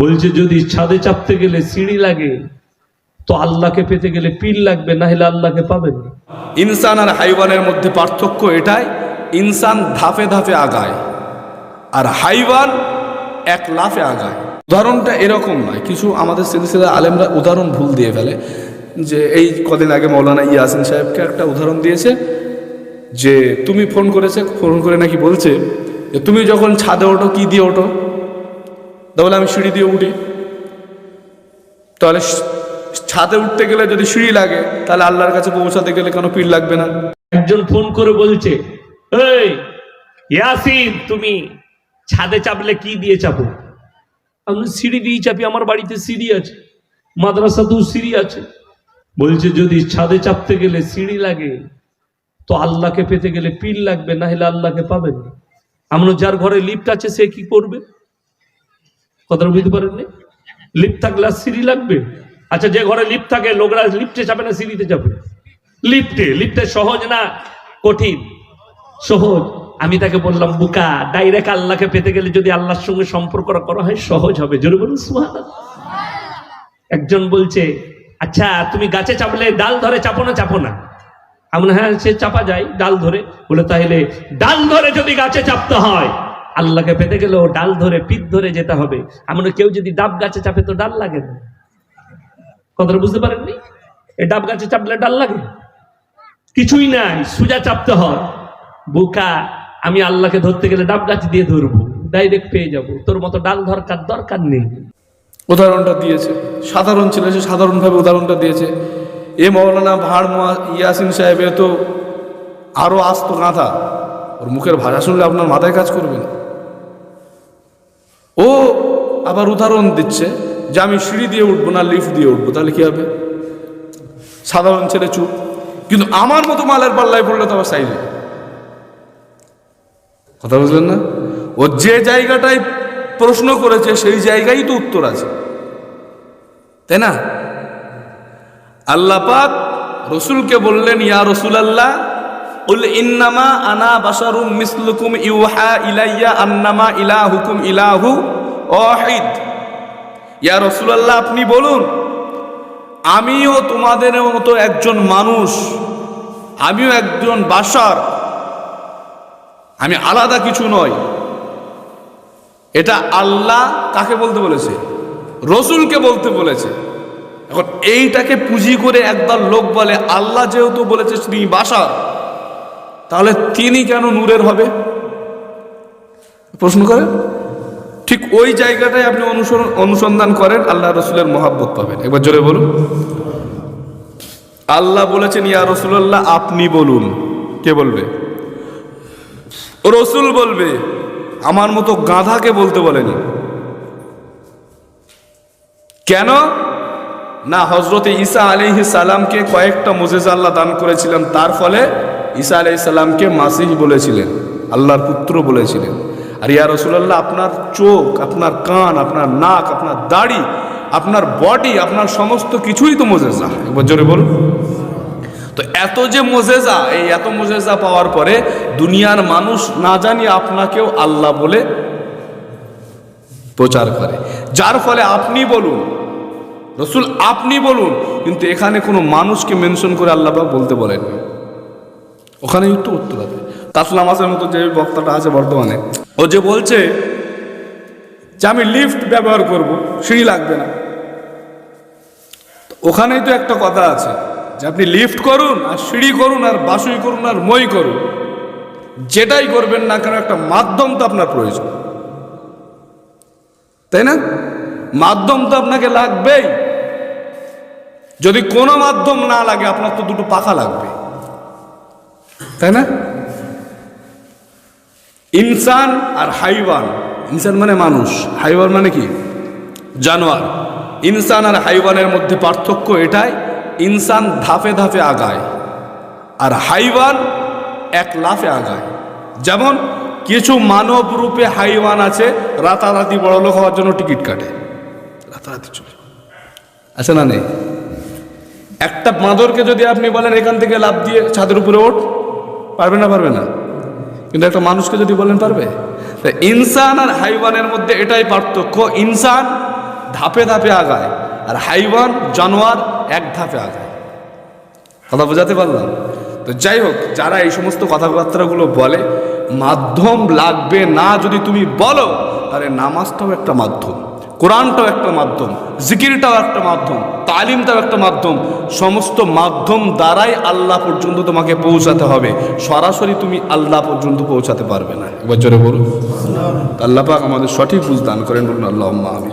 বলছে, যদি ছাদে চাপতে গেলে সিঁড়ি লাগে, তো আল্লাহকে পেতে গেলে পিল লাগবে না হলে আল্লাহকে পাবেন। ইনসান আর হাইওয়ানের মধ্যে পার্থক্য এটাই, ইনসান ধাপে ধাপে আগায়, আর হাইওয়ান এক লাফে আগায় উদাহরণটা এরকম নয়, কিছু আমাদের সিলসিলা আলেমরা উদাহরণ ভুল দিয়ে ফেলে, যে এই কদিন আগে মৌলানা ইয়াসিন সাহেবকে একটা উদাহরণ দিয়েছে, যে, তুমি ফোন করেছে, ফোন করে নাকি বলছে, যে তুমি যখন ছাদে ওঠো, কি দিয়ে ওঠো তাহলে আমি সিঁড়ি দিয়ে উঠি। তাহলে ছাদে উঠতে গেলে যদি সিঁড়ি লাগে, তাহলে আল্লাহর কাছে পৌঁছাতে গেলে কোনো পিঠ লাগবে না। একজন ফোন করে বলছে, এই তুমি ছাদে চাপলে কি দিয়ে চাপো? আমি সিঁড়ি দিয়ে চাপি, আমার বাড়িতে সিঁড়ি আছে মাদ্রাসা মাদ্রাসাতেও সিঁড়ি আছে। বলছে, যদি ছাদে চাপতে গেলে সিঁড়ি লাগে, তো আল্লাহকে পেতে গেলে পিল লাগবে না হলে আল্লাহকে পাবেন না। আমরা যার ঘরে লিফট আছে, সে কি করবে? কথাটা বুঝতে পারেননি? লিফট থাকলে সিঁড়ি লাগবে? আচ্ছা যে ঘরে লিফট থাকে লোকরা লিফটে চাপে না সিঁড়িতে চাপে লিফটে লিফটে সহজ না কঠিন? সহজ। আমি তাকে বললাম, বুকা ডাইরেক্ট আল্লাহকে পেতে গেলে যদি আল্লাহর সঙ্গে সম্পর্ক করা হয়, সহজ হবে। জোরে বলুন। একজন বলছে আচ্ছা তুমি গাছে চাপলে ডাল ধরে চাপো না চাপো না? আমরা হ্যাঁ সে চাপা যায়, ডাল ধরে। বলে, তাহলে ডাল ধরে যদি গাছে চাপতে হয় আল্লাহকে পেতে গেলেও ডাল ধরে, পিঠ ধরে যেতে হবে। আমরা কেউ যদি ডাব গাছে চাপে তো ডাল লাগে না। কথাটা বুঝতে পারেননি? এই ডাব গাছে চাপলে ডাল লাগে? কিছুই নাই, সুজা চাপতে হয়। বোকা, আমি আল্লাহকে ধরতে গেলে ডাব গাছ দিয়ে ধরবো, ডাইরেক্ট পেয়ে যাব। তোর মতো ডাল দরকার দরকার নেই। উদাহরণটা দিয়েছে। সাধারণ ছিল সে সাধারণভাবে উদাহরণটা দিয়েছে। এ মৌলানা ভাড় ইয়াসিন সাহেবের তো আরও আস্ত গাঁথা। ওর মুখের ভাষা শুনলে আপনার মাথায় কাজ করবে আবার উদাহরণ দিচ্ছে যে আমি সিঁড়ি দিয়ে উঠবো না লিফট দিয়ে উঠবো, তাহলে কি হবে? সাধারণ ছেলে চুপ। কিন্তু আমার মতো মালের পাল্লায় পড়লে তো আবার সাইলে কথা বুঝলেন না? ও যে জায়গাটায় প্রশ্ন করেছে, সেই জায়গায় তো উত্তর আছে। তাই না? আল্লাহ পাক রসুলকে বললেন, ইয়া রসুল আল্লাহ উল ইন্নামা আনা বাসারুম মিসলুকুম ইউহা ইলাইয়া আন্নামা ইলাহুকুম ইলাহু। ওয়াহিদ। ইয়া রসুলাল্লাহ, আপনি বলুন, আমিও তোমাদের মতো একজন মানুষ, আমিও একজন বাসার, আমি আলাদা কিছু নয় এটা আল্লাহ কাকে বলতে বলেছে? রসুলকে বলতে বলেছে। এখন এইটাকে পুঁজি করে একদল লোক বলে, আল্লাহ যেহেতু বলেছে তিনি বাসার, তাহলে তিনি কেন নূরের হবে? প্রশ্ন করেন ঠিক ওই জায়গাটায় আপনি অনুসরণ, অনুসন্ধান করেন, আল্লাহ রসুলের মহাব্বত পাবেন। একবার জোরে বলুন। আল্লাহ বলেছেন, ইয়া রসুল্লাহ আপনি বলুন। কে বলবে? রসুল বলবে, আমার মতো গাধাকে বলতে বলেনি। কেন? না হজরতে ঈসা আলী সালামকে কয়েকটা মোজেজ আল্লাহ দান করেছিলেন। তার ফলে ঈসা আলি সাল্লামকে মাসিহ বলেছিলেন, আল্লাহর পুত্র বলেছিলেন। আর ইয়া রসুল্লাহ আপনার চোখ, আপনার কান, আপনার নাক, আপনার দাড়ি, আপনার বডি, আপনার সমস্ত কিছুই তো মোজেজা। একবার জোরে বলুন। তো এত যে মোজেজা, এই এত মোজেজা পাওয়ার পরে দুনিয়ার মানুষ না জানি আপনাকেও আল্লাহ বলে প্রচার করে। যার ফলে আপনি বলুন, রসুল আপনি বলুন, কিন্তু এখানে কোনো মানুষকে মেনশন করে আল্লাহ বলতে বলেন ওখানেই তো উত্তর আছে। তাসলাম মাসের মতো যে বক্তাটা আছে বর্তমানে, ও যে বলছে যে আমি লিফট ব্যবহার করব, সিঁড়ি লাগবে না। ওখানেই তো একটা কথা আছে যে আপনি লিফট করুন আর সিঁড়ি করুন আর বাসুই করুন আর মই করুন, যেটাই করবেন না কেন একটা মাধ্যম তো আপনার প্রয়োজন। তাই না? মাধ্যম তো আপনাকে লাগবেই। যদি কোনো মাধ্যম না লাগে, আপনার তো দুটো পাখা লাগবে। তাই না? ইনসান আর হাইওয়ান। ইনসান মানে মানুষ, হাইওয়ান মানে কি? জানোয়ার। ইনসান আর হাইওয়ানের মধ্যে পার্থক্য এটাই, ইনসান ধাপে ধাপে আগায় আর হাইওয়ান এক লাফে আগায়। যেমন কিছু মানব রূপে হাইওয়ান আছে, রাতারাতি বড় লোক হওয়ার জন্য টিকিট কাটে। রাতারাতি চলে। আছে না নেই? একটা বাঁদরকে যদি আপনি বলেন, এখান থেকে লাভ দিয়ে ছাদের উপরে ওঠ। পারবে না পারবে না। কিন্তু একটা মানুষকে যদি বলেন পারবে? ইনসান আর হাইওয়ানের মধ্যে এটাই পার্থক্য। ইনসান ধাপে ধাপে আগায় আর হাইওয়ান, জানোয়ার এক ধাপে আগায়। কথা বোঝাতে পারলাম? তো যাই হোক, যারা এই সমস্ত কথাবার্তাগুলো বলে, মাধ্যম লাগবে না যদি তুমি বলো, তাহলে নামাজটাও একটা মাধ্যম। কোরআনটাও একটা মাধ্যম জিকিরটাও একটা মাধ্যম তালিমটাও একটা মাধ্যম সমস্ত মাধ্যম দ্বারাই আল্লাহ পর্যন্ত তোমাকে পৌঁছাতে হবে। সরাসরি তুমি আল্লাহ পর্যন্ত পৌঁছাতে পারবে না। এবার জোরে বলুন। আল্লাহ পাক আমাদের সঠিক বুঝ দান করেন বলুন আল্লাহ আমি